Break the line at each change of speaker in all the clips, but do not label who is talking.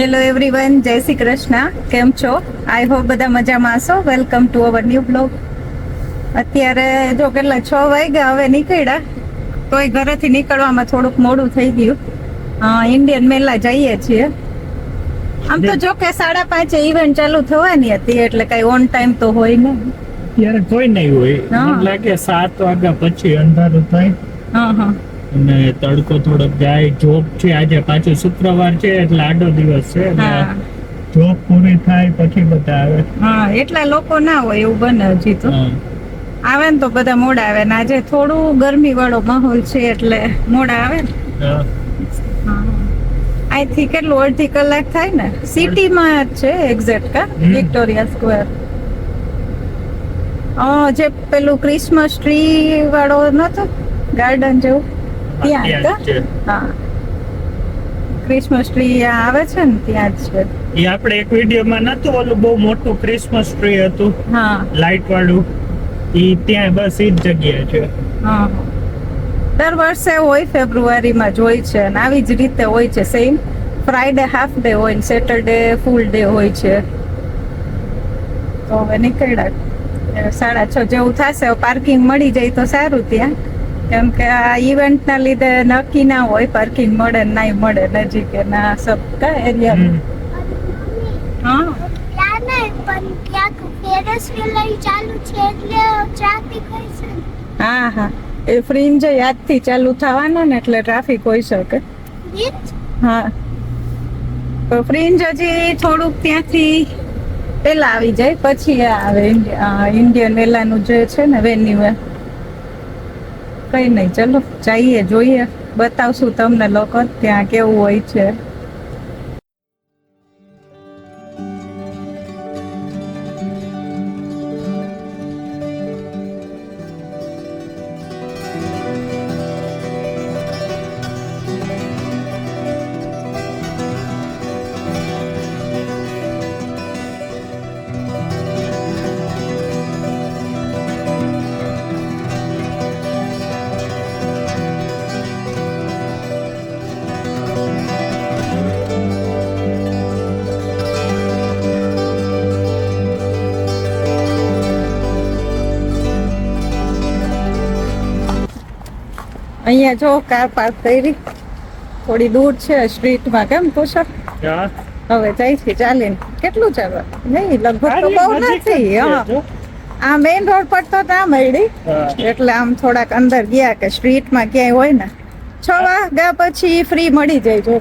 Hello everyone જય શ્રી કૃષ્ણ કેમ છો? આઈ હોપ બધા મજામાં હશો. Welcome to our new blog અત્યારે જો કેટલા છ વાગ્યા હવે નીકળ્યા. તોય ઘરેથી નીકળવામાં થોડુંક મોડું થઈ ગયું. ઇન્ડિયન મેલા જઈએ છીએ. આમ તો જો કે સાડા પાંચે ઇવેન્ટ ચાલુ થવાની હતી એટલે કઈ ઓન ટાઈમ તો હોય ને
ત્યારે કોઈ નહીં હોય. લાગે સાત વાગ્યા પછી અંધારું થાય.
હા હા.
અને તડકો થોડોક જાય. જોબ છે આજે પાછો શુક્રવાર છે એટલે આડો દિવસ છે. જોબ પૂરી થાય પછી બધા આવે.
હા એટલા લોકો ના હોય એવું બને હજી તો. આવે ને તો બધા મોડા આવે. ને આજે થોડું ગરમી વાળો માહોલ છે એટલે મોડા આવે ને. અહીંથી કેટલું? અડધી કલાક થાય ને? સિટીમાં જ છે એક્ઝેક્ટ કા. વિક્ટોરિયા સ્ક્વેર જે પેલું ક્રિસમસ ટ્રી વાળો નતો? ગાર્ડન જેવું? ત્યાં? હા. ક્રિસમસ ટ્રી આવે છે ને ત્યાં જ છે.
એ આપણે એક વિડીયોમાં નતું ઓલું બહુ મોટું ક્રિસમસ ટ્રી હતું.
હા.
લાઇટ વાળું. એ ત્યાં બસ એ જ જગ્યા છે.
હા. દર વર્ષે હોય ફેબ્રુઆરીમાં જ હોય છે અને આવી જ રીતે હોય છે. સેમ ફ્રાઈડે હાફ ડે હોય ને સેટરડે ફૂલ ડે હોય છે. તો હવે નીકળ્યા. સાડા છ જેવું થશે. પાર્કિંગ મળી જાય તો સારું ત્યાં. કેમ કે આ ઇવેન્ટના લીધે નક્કી ના હોય પાર્કિંગ મળે નહીં મળે નજીક ના સબ કા એરિયા હા.
હોય
હા હા. એ ફ્રીન્જ યાદથી ચાલુ થવાના ને એટલે ટ્રાફિક હોઈ શકે. હા. તો ફ્રિન્જ હજી થોડુંક ત્યાંથી પેલા આવી જાય પછી આવે. ઇન્ડિયન વેલાનું જે છે ને વેન્યુ કઈ નહીં. ચલો જઈએ જોઈએ. બતાવશું તમને લોકો ત્યાં કેવું હોય છે. અહીંયા જો કાર પાર્ક કરી. થોડી દૂર છે સ્ટ્રીટમાં કેમ પૂછો હવે જાય છે ચાલીને. કેટલું ચાલે નહીં લગભગ તો બહુ નથી. હા. આ મેઇન રોડ પર તો ના મળી. એટલે આમ થોડાક અંદર ગયા કે સ્ટ્રીટમાં ક્યાંય હોય ને. છ વાગ્યા પછી ફ્રી મળી જાય જો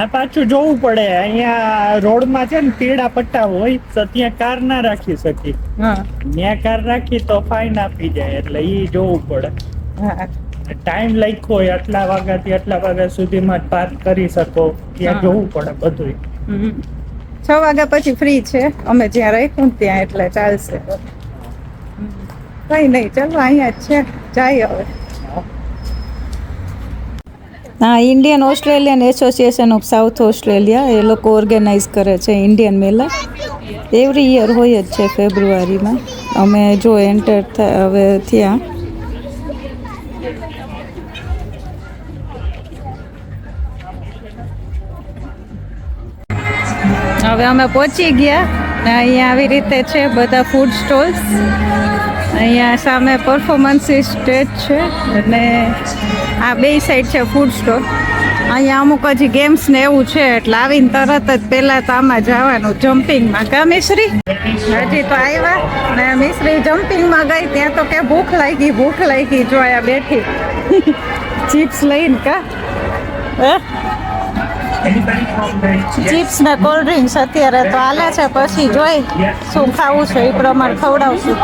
આ પાછું જોવું પડે. અહીંયા રોડમાં છે ને પીડા પટ્ટા હોય તો ત્યાં કાર ના રાખી શકી
હા.
ત્યાં કાર રાખી તો ફાઇન આપી જાય એટલે ઈ જોવું પડે.
હા.
ટાઈમ લખ્યો હોય આટલા વાગ્યાથી આટલા વાગ્યા સુધીમાં પાર્ક કરી શકો. ત્યાં. જોવું પડે બધું
છ વાગ્યા પછી ફ્રી છે. અમે જ્યાં રાખ્યું ત્યાં એટલે ચાલશે. કઈ નહીં ચાલો અહીંયા જ છે. જાય હવે. હા Indian Australian association of South Australia એ લોકો ઓર્ગેનાઇઝ કરે છે ઇન્ડિયન મેલા એવરી યર હોય જ છે ફેબ્રુઆરીમાં અમે જો એન્ટર હવે થયા. હવે અમે પહોંચી ગયા ને અહીંયા આવી રીતે છે બધા ફૂડ સ્ટોલ્સ અહીંયા સામે પરફોર્મન્સીસ સ્ટેજ છે અને આ બે સાઈડ છે ફૂડ સ્ટોલ અહીંયા અમુક હજી ગેમ્સ ને એવું છે એટલે આવીને તરત જ પહેલાં તો આમાં જવાનું જમ્પિંગમાં કા મિશ્રી? હજી તો આવ્યા ને મિશ્રી જમ્પિંગમાં ગઈ, ત્યાં તો કે ભૂખ લાગી ભૂખ લાગી જો અહીંયા બેઠી. ચિપ્સ લઈને કા? હે? ચિપ્સ ને કોલ્ડ ડ્રિંક્સ અત્યારે તો હાલે છે, પછી જોઈ શું ખાવું છે, એ પ્રમાણે ખવડાવશું.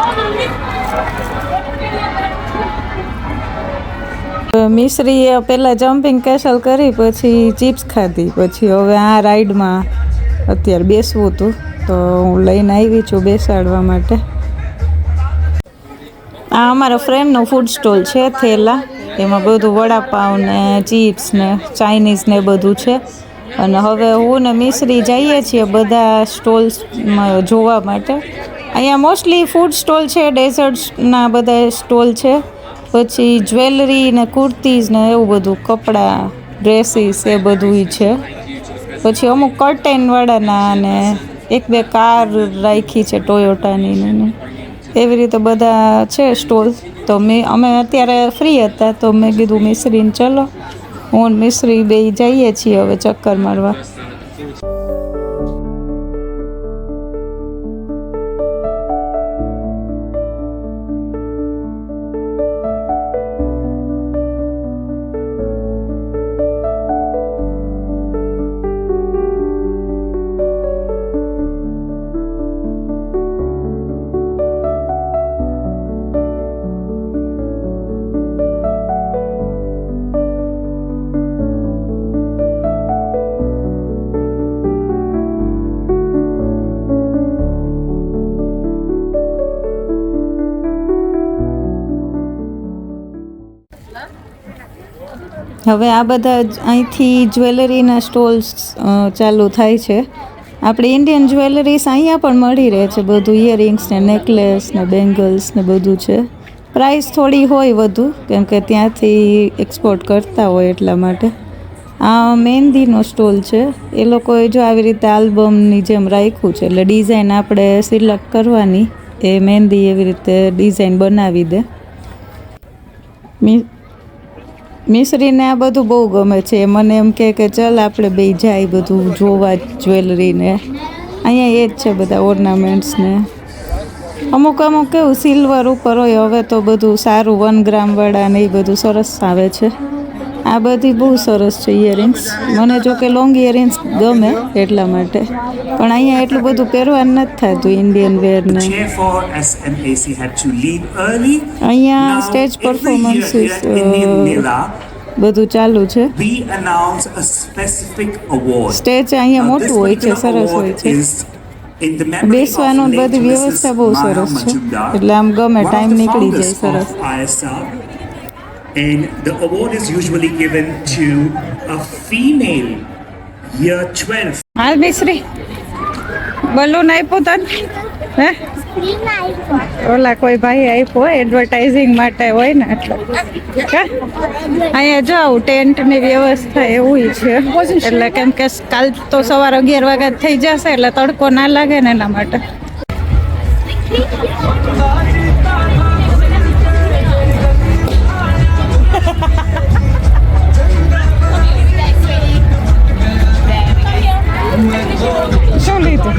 મિશ્રીએ પહેલાં જમ્પિંગ કેસલ કરી, પછી ચિપ્સ ખાધી, પછી હવે આ રાઈડમાં અત્યારે બેસવું હતું, તો હું લઈને આવી છું બેસાડવા માટે. આ અમારા ફ્રેન્ડનો ફૂડ સ્ટોલ છે, થેલા. એમાં બધું વડાપાઉં ને ચિપ્સ ને ચાઇનીઝ ને બધું છે. અને હવે હું ને મિશ્રી જઈએ છીએ બધા સ્ટોલ્સમાં જોવા માટે. અહીંયા મોસ્ટલી ફૂડ સ્ટોલ છે ડેઝર્ટ્સના બધા સ્ટોલ છે. પછી જ્વેલરી ને કુર્તીઝ ને એવું બધું, કપડાં, ડ્રેસીસ એ બધું છે. પછી અમુક કર્ટેનવાળાના અને એક બે કાર રાખી છે ટોયોટાની ને ને. એવી રીતે બધા છે સ્ટોલ. તો મેં, અમે અત્યારે ફ્રી હતા, તો મેં કીધું મિશ્રીને ચલો. હું મિશ્રી બે જઈએ છીએ હવે ચક્કર મારવા. હવે આ બધા અહીંથી જ્વેલરીના સ્ટોલ્સ ચાલુ થાય છે. આપણે ઇન્ડિયન જ્વેલરીસ અહીંયા પણ મળી રહે છે. બધું ઇયરિંગ્સ ને નેકલેસ ને બેંગલ્સ ને બધું છે. પ્રાઇસ થોડી હોય વધુ, કેમ કે ત્યાંથી એક્સપોર્ટ કરતા હોય એટલા માટે. આ મહેંદીનો સ્ટોલ છે. એ લોકોએ જો આવી રીતે આલ્બમની જેમ રાખ્યું છે, એટલે ડિઝાઇન આપણે સિલેક્ટ કરવાની, એ મહેંદી એવી રીતે ડિઝાઇન બનાવી દે. મી મિશ્રીને આ બધું બહુ ગમે છે. મને એમ કહે કે ચલ આપણે બે જાય બધું જોવા જ્વેલરીને. અહીંયા એ જ છે બધા ઓર્નામેન્ટ્સને. અમુક અમુક કેવું સિલ્વર ઉપર હોય, હવે તો બધું સારું વન ગ્રામવાળા ને એ બધું સરસ આવે છે. આ બધી બહુ સરસ છે ઇયરિંગ્સ મને જો કે લોંગ ઇયરિંગ્સ ગમે એટલા માટે. પણ અહીંયા એટલું બધું પહેરવાનું નથી થતું ઇન્ડિયન
વેરને
અહીંયા સ્ટેજ પરફોર્મન્સીસ
uh,
બધું ચાલુ છે. સ્ટેજ અહીંયા મોટું હોય છે સરસ હોય છે. બેસવાનું બધી વ્યવસ્થા બહુ સરસ છે. એટલે આમ ગમે ટાઈમ નીકળી જાય સરસ.
And the award is usually given to a female, year 12
હાલ મિશ્રી બલૂન આપ્યું તને? હે? ઓલા કોઈ ભાઈ આપ્યો એડવર્ટાઇઝિંગ માટે હોય ને એટલે. અહીંયા જાઉં ટેન્ટની વ્યવસ્થા એવું છે. એટલે કેમ કે કાલ તો સવાર અગિયાર વાગ્યા થઈ જશે, એટલે તડકો ના લાગે ને એના માટે. શું લીધું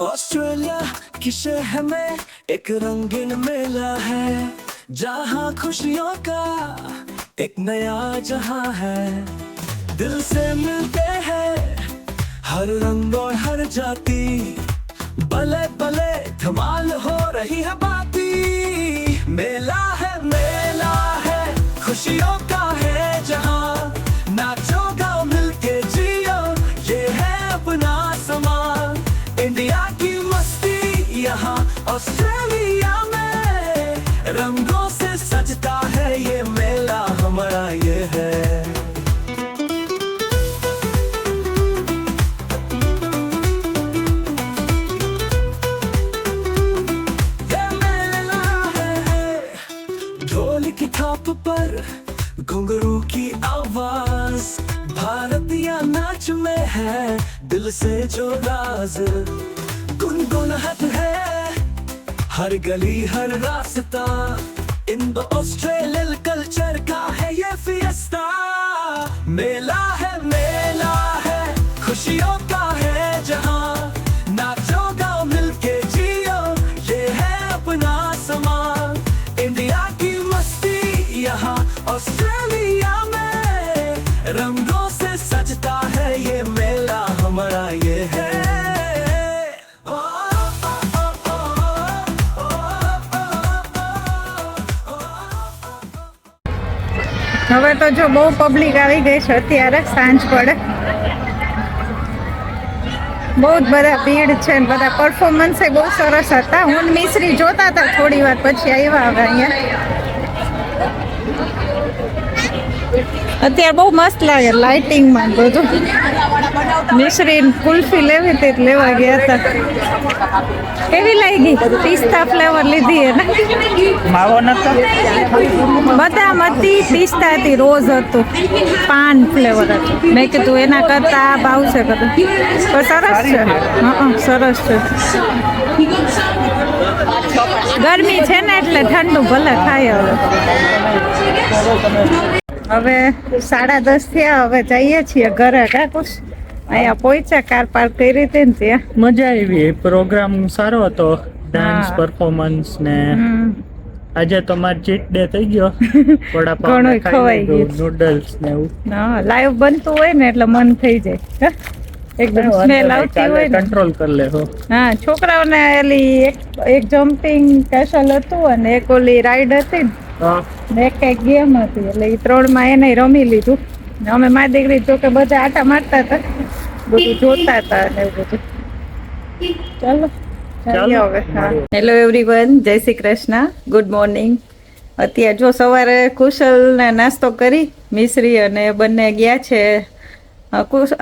ऑस्ट्रेलिया की शहर में एक रंगीन मेला है जहाँ खुशियों का एक नया जहाँ है दिल से मिलते हैं हर रंग और हर जाति भले भले धमाल हो रही है बाती मेला है मेला है खुशियों का पर घुंघरू की आवाज़। भारतीय नाच में है, दिल से जो राज। गुनगुनाहट है, हर गली, हर रास्ता। इन ऑस्ट्रेलियन कल्चर का है ये फिएस्टा मेला है मेला है, खुशियों रंगों से सजता है ये मेला, हमारा ये है।
हमें तो जो बहु पब्लिक आई गई है अत्यार सांज पड़े बहुत बड़ा भीड़ है बता परफॉर्मंस बहुत सरस था हूँ मिश्री जो था थोड़ी बार पी आया अँ અત્યારે બહુ મસ્ત લાગે લાઇટિંગમાં બધું. મિશ્રી કુલ્ફી લેવી હતી તો લેવા ગયા હતા. કેવી લાગી? પિસ્તા ફ્લેવર લીધી એને.
માવો નતો?
બદામ હતી પિસ્તા હતી રોઝ હતું. પાન ફ્લેવર હતું. મેં કીધું એના કરતા આ ભાવશે કીધું પણ સરસ છે. હા સરસ છે. ગરમી છે ને એટલે ઠંડુ ભલે ખાય હવે. હવે સાડા દસ થયા હવે જઈએ છીએ ઘરે કાકુશ અહીંયા પહોંચ્યા કાર પાર્ક કરી હતી ને ત્યાં.
મજા આવી. પ્રોગ્રામ સારો હતો. ડાન્સ પરફોર્મન્સ ને. આજે તો માર ચીટ ડે થઈ ગયો. વડાપાવ
ખવાઈ ગયું.
નૂડલ્સ ને એવું.
હા લાઈવ બનતું હોય ને એટલે મન થઈ જાય? એકદમ સ્મેલ આવતી હોય ને.
કંટ્રોલ કરી લે હા.
છોકરાઓને એલી એક જમ્પિંગ કેશલ હતું અને એક ઓલી રાઈડ હતી
હા.
ને એક એક ગેમ હતી એટલે એ ત્રણમાં એને રમી લીધું. ને અમે મારી દીકરી જો કે બધા આટા મારતા હતા. બધું જોતા હતા ને એવું બધું. ચાલો હેલો એવરીવન જય શ્રી કૃષ્ણ. ગુડ મોર્નિંગ અત્યારે જો સવારે કુશલને નાસ્તો કરી મિશ્રી અને બંને ગયા છે. કુશ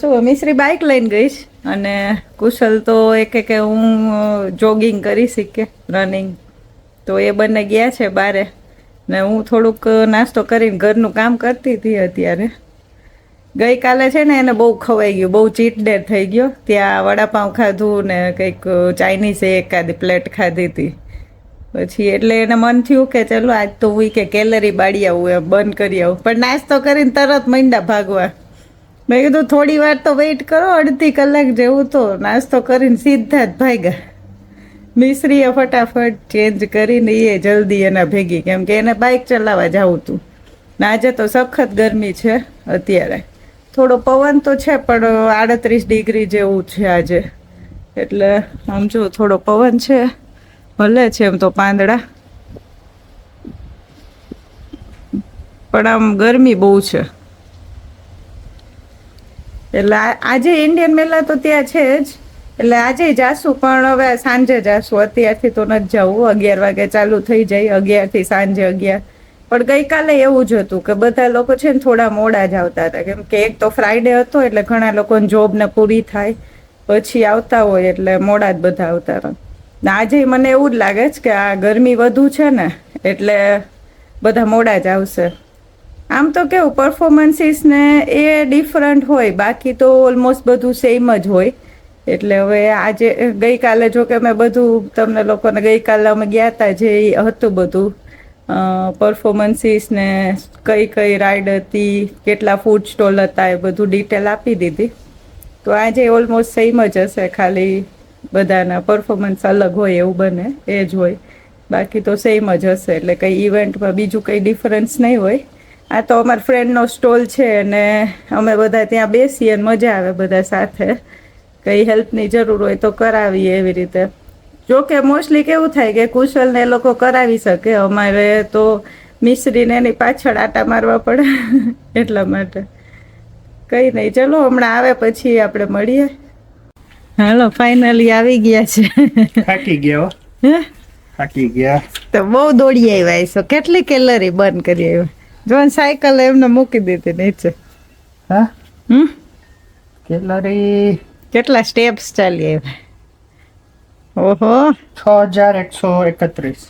શું મિશ્રી બાઇક લઈને ગઈશ અને કુશલ તો એક કે હું જોગિંગ કરી શીખે રનિંગ તો એ બંને ગયા છે બારે. ને હું થોડુંક નાસ્તો કરીને ઘરનું કામ કરતી હતી અત્યારે. ગઈકાલે છે ને એને બહુ ખવાઈ ગયું, બહુ ચીટડે થઈ ગયો. ત્યાં વડાપાઉં ખાધું ને કંઈક ચાઇનીઝે એકાદી પ્લેટ ખાધી હતી. પછી એટલે એને મન થયું કે ચલો આજ તો હું કે કેલરી બાળી આવું, એમ બંધ કરી આવું. પણ નાસ્તો કરીને તરત મંડા ભાગવા. મેં કીધું થોડી વાર તો વેઇટ કરો, અડધી કલાક જેવું તો નાસ્તો કરીને સીધા જ ભાગ્યા. મિશ્રીએ ફટાફટ ચેન્જ કરીને એ જલ્દી એના ભેગી. કેમ કે એને બાઇક ચલાવવા જવું હતું ને આજે તો સખત ગરમી છે અત્યારે. થોડો પવન તો છે, પણ આડત્રીસ ડિગ્રી જેવું છે આજે. એટલે આમ જો થોડો પવન છે, ભલે છે એમ તો પાંદડા. પણ આમ ગરમી બહુ છે. એટલે આજે ઇન્ડિયન મેલા તો ત્યાં છે જ. એટલે આજે જાશું, પણ હવે સાંજે જાશું. અત્યારથી તો નથી જવું. અગિયાર વાગે ચાલુ થઈ જાય. અગિયારથી સાંજે અગિયાર. પણ ગઈકાલે એવું જ હતું કે બધા લોકો છે ને થોડા મોડા જ આવતા હતા. કેમ કે એક તો ફ્રાઈડે હતો એટલે ઘણા લોકોની જોબને પૂરી થાય. પછી આવતા હોય એટલે મોડા જ બધા આવતા હતા. આજે મને એવું જ લાગે છે કે આ ગરમી વધુ છે ને, એટલે બધા મોડા જ આવશે. આમ તો કેવું પરફોર્મન્સીસ ને એ ડિફરન્ટ હોય. બાકી તો ઓલમોસ્ટ બધું સેમ જ હોય. એટલે હવે આજે ગઈકાલે જો કે મેં બધું તમને લોકોને ગઈકાલે અમે ગયા હતા જે હતું બધું પરફોર્મન્સીસ ને કઈ કઈ રાઈડ હતી, કેટલા ફૂડ સ્ટોલ હતા એ બધું ડિટેલ આપી દીધી. તો આજે ઓલમોસ્ટ સેમ જ હશે ખાલી બધાના પરફોર્મન્સ અલગ હોય એવું બને, એ જ હોય. બાકી તો સેમ જ હશે, એટલે કંઈ ઇવેન્ટમાં બીજું કંઈ ડિફરન્સ નહીં હોય. આ તો અમારા ફ્રેન્ડનો સ્ટોલ છે અને અમે બધા ત્યાં બેસીએ મજા આવે બધા સાથે. કંઈ હેલ્પની જરૂર હોય તો કરાવીએ એવી રીતે. જો કે મોસ્ટલી કેવું થાય કે કુશલને એ લોકો કરાવી શકે અમારે તો મિશ્રીને એની પાછળ આટા મારવા પડે એટલા માટે. કંઈ નહીં ચલો હમણાં આવે પછી આપણે મળીએ. હાલો ફાઇનલી આવી ગયા છે.
થાકી ગયા હો. થાકી ગયા.
તો બહુ દોડી આવ્યા છો કેટલી કેલરી બંધ કરી આવ્યા. જો સાયકલ એમને મૂકી દીધી નીચે.
હા?
હમ?
કેલરી
કેટલા સ્ટેપ્સ ચાલી આવ્યા ઓહો.
છ હજાર એકસો એકત્રીસ.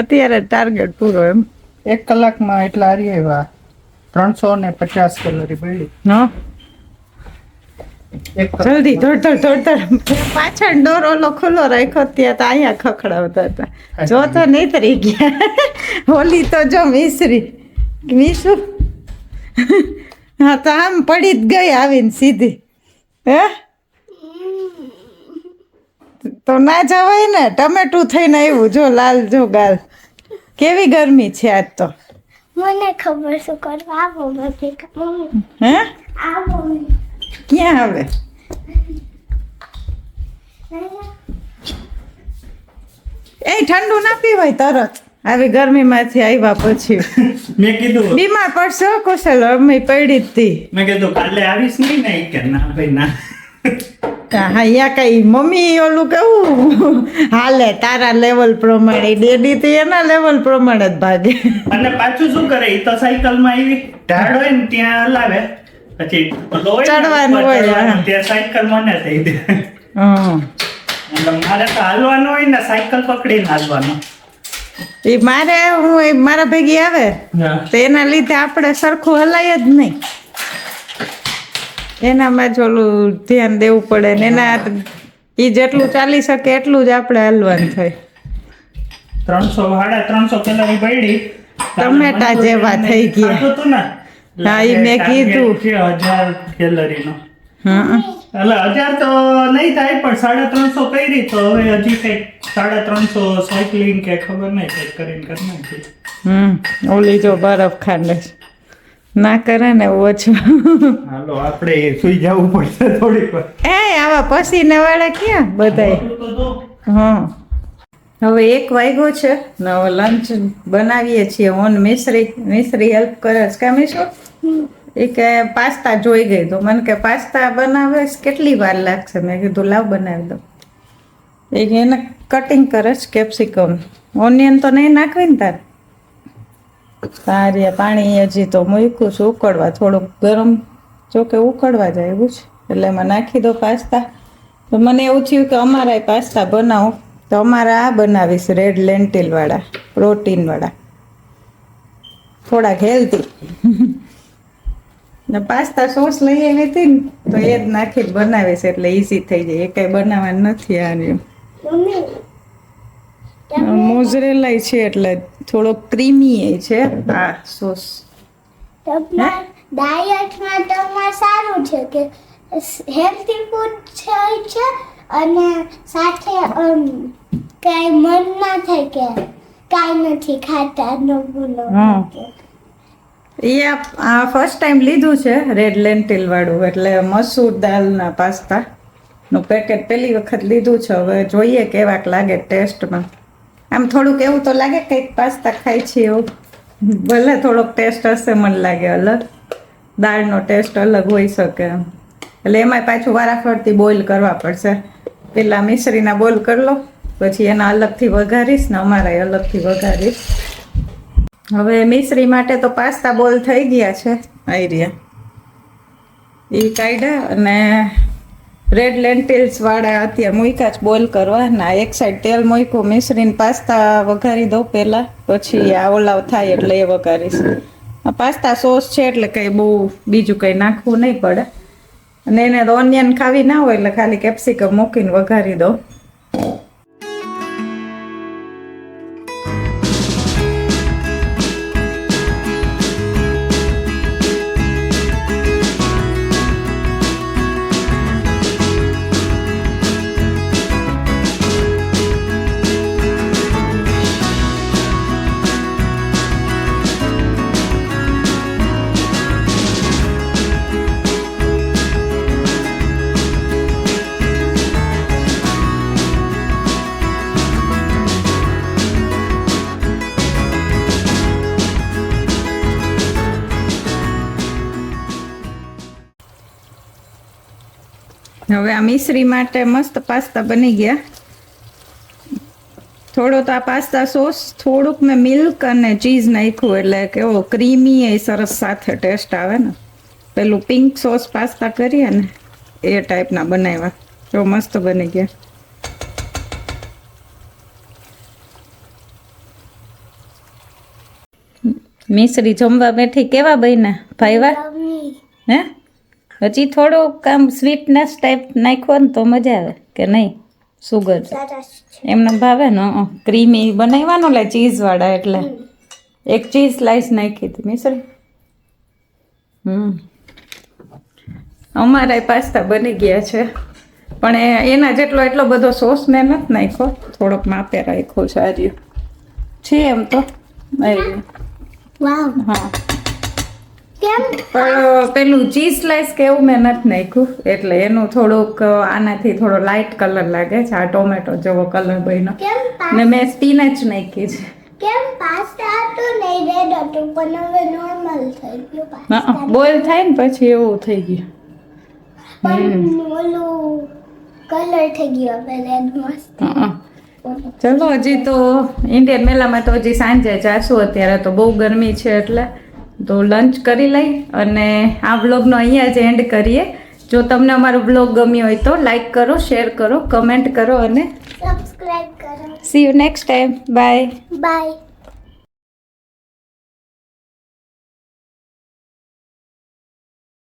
અત્યારે ટાર્ગેટ પૂરો એમ.
એક કલાકમાં એટલા હારી આવ્યા. ત્રણસો ને પચાસ કેલરી બળી.
નો જલ્દી દોડ દોડ પાછળ ડોર ઓલો ખુલ્લો રાખ્યો ત્યાં તો અહીંયા ખખડાવતા હતા. જો તો નહીં તરી ગયા. હોલી તો જો મિશ્રી મીસુ. હા તો આમ પડી જ ગઈ આવીને સીધી. હે? તો ના જવાય ને ટમેટું થઈને આવ્યું જો લાલ જો ગાલ. કેવી ગરમી છે આજ તો?
મને ખબર શું કરવા આવો બધી
હે?
આવો.
ક્યાં આવે એ ઠંડુ ના પીવાય તરત. આવી ગરમીમાંથી આવ્યા પછી.
મેં કીધું.
બીમાર પડશે કુશલ અમે પડી જ હતી
મેં કીધું કાલે આવીશ નહીં ને? કે ના ભાઈ ના.
હા અહીંયા કઈ મમ્મી ઓલું કેવું? હાલે તારા લેવલ પ્રમાણે ડેડી તો એના લેવલ પ્રમાણે જ ભાગે.
અને પાછું શું કરે? એ તો સાયકલમાં આવી. ઢાળ હોય ને ત્યાં હલાવે. પછી હોય ને,
ચડવાનું હોય,
ત્યાં સાયકલ મને થઈ દે મારે તો હાલવાનું હોય ને સાયકલ પકડીને હાલવાનું.
એ મારે હું મારા ભેગી આવે તો એના લીધે આપણે સરખું હલાય જ નહીં. એનામાં જ ઓલું ધ્યાન દેવું પડે ને એના એ જેટલું ચાલી શકે એટલું જ આપણે હલવાનું થાય.
ત્રણસો સાડા ત્રણસો કેલરી પડી.
ટમેટા જેવા થઈ ગયા. હા, એ મેં કીધું.
હજાર કેલરીનો. એટલે હજાર તો નહીં થાય પણ સાડા ત્રણસો કરી તો હવે હજી કંઈક સાડા ત્રણસો સાયકલિંગ કે ખબર નહીં કંઈક કરીને કરી નાખી
હમ ઓલી જો બરફ ખાંડે. ના કરે ને ઓછું
હાલો આપણે સુઈ જવું પડશે થોડીક
એ આવા પસીને વાળા ક્યાં બધાય. હા. હવે એક વાગ્યો છે ને હવે લંચ બનાવીએ છીએ. ઓન મિશ્રી મિશ્રી હેલ્પ કરે છે. કેમ શું એ કે પાસ્તા જોઈ ગઈ તો. મને કે પાસ્તા બનાવે કેટલી વાર લાગશે? મેં કીધું લાવ બનાવી દઉં. એ એને કટિંગ કરે છે કેપ્સિકમ ઓનિયન તો નહીં નાખવી ને તાર? સારી પાણી હજી તો મૂક્યું છું ઉકળવા. થોડુંક ગરમ જોકે ઉકળવા જાય એવું છે. એટલે એમાં નાખી દો પાસ્તા. તો મને એવું થયું કે અમારા પાસ્તા બનાવો. તો અમારે આ બનાવીશ રેડ લેન્ટિલ વાળા પ્રોટીન વાળા. થોડાક હેલ્ધી ને પાસ્તા સોસ લઈ આવી હતી ને, તો એ જ નાખી બનાવીશ એટલે ઈઝી થઈ જાય. એ કઈ બનાવવાનું નથી આ રહ્યું.
મમ્મી
મોઝરેલા છે એટલે થોડો ક્રીમી છે. આ સોસ.
ડાયટમાં તમારે સારું છે કે હેલ્ધી ફૂડ છે છે અને સાથે કાંઈ મન ના થાય કે કાંઈ નથી ખાતા ન બોલો.
એ આ ફર્સ્ટ ટાઈમ લીધું છે રેડ લેન્ટિલ વાળું એટલે મસૂર દાલના પાસ્તા. નું પેકેટ પહેલી વખત લીધું છે હવે જોઈએ કેવાક લાગે ટેસ્ટમાં. આમ થોડુંક એવું તો લાગે કંઈક પાસ્તા ખાય છે એવું. ભલે થોડોક ટેસ્ટ હશે, મને લાગે અલગ. દાળનો ટેસ્ટ અલગ હોઈ શકે એટલે એમાંય પાછું વારાફરતી બોઇલ કરવા પડશે. પેલા મિશ્રીના બોઇલ કરી લો, પછી એના અલગથી વઘારીશ ને અમારાય અલગથી વઘારીશ. હવે મિશ્રી માટે તો પાસ્તા બોલ થઈ ગયા છે આઈ રહ્યા એ કાઢ્યા અને રેડ લેન્ટિલ્સ વાળા અત્યારે મૂક્યા જ બોઇલ કરવા. ના એક સાઈડ તેલ મૂક્યું, મિશ્રીને પાસ્તા વઘારી દઉં પહેલાં. પછી આ ઓલાવ થાય એટલે એ વઘારીશ. પાસ્તા સોસ છે એટલે કંઈ બહુ બીજું કંઈ નાખવું નહીં પડે. અને એને તો ઓનિયન ખાવી ના હોય એટલે ખાલી કેપ્સિકમ મૂકીને વઘારી દઉં. હવે આ મિશ્રી માટે મસ્ત પાસ્તા બની ગયા. થોડો તો આ પાસ્તા સોસ થોડુંક મેં મિલ્ક અને ચીઝ નાખ્યું એટલે કેવો ક્રીમી એ સરસ સાથે ટેસ્ટ આવે ને. પેલું પિંક સોસ પાસ્તા કરીએ ને એ ટાઈપના બનાવ્યા. જો મસ્ત બની ગયા. મિશ્રી જમવા બેઠી કેવા બન્યા? ભાઈવા? હે? હજી થોડુંક આમ સ્વીટનેસ ટાઈપ નાખ્યો ને તો મજા આવે કે નહીં? સુગર એમને ભાવે ને? ક્રીમી બનાવવાનો લે ચીઝવાળા એટલે. એક ચીઝ સ્લાઈસ નાખી હતી મિશ્રી હમ. અમારા પાસ્તા બની ગયા છે. પણ એ- એના જેટલો એટલો બધો સોસ મેં નથી નાખ્યો. થોડોક માપે રાખ્યો છે આજ્યું છે એમ તો. હા. પણ પેલું ચીઝ સ્લાઈસ કે એવું મેં નથી નાખ્યું? એટલે એનું થોડુંક આનાથી થોડો લાઇટ કલર લાગે છે. આ ટોમેટો જેવો કલર બન્યો. ને મેં સ્પીનચ નાખી છે.
કેમ પાસ્તા તો નહીં રેડ હતું પણ હવે નોર્મલ થઈ ગયું પાસ્તા
બોઇલ થાય ને પછી એવું થઈ ગયું.
પણ ઓલું કલર થઈ ગયો હવે રેડ મસ્ત.
ચલો હજી તો ઇન્ડિયન મેલામાં તો હજી સાંજે જાશું. અત્યારે તો બહુ ગરમી છે એટલે. તો લંચ કરી લઈ અને આ બ્લોગનો અહીંયા જ એન્ડ કરીએ. જો તમને અમારો વ્લોગ ગમ્યો હોય તો લાઈક કરો શેર કરો કમેન્ટ કરો અને
સબસ્ક્રાઇબ કરો.
See you next time bye
bye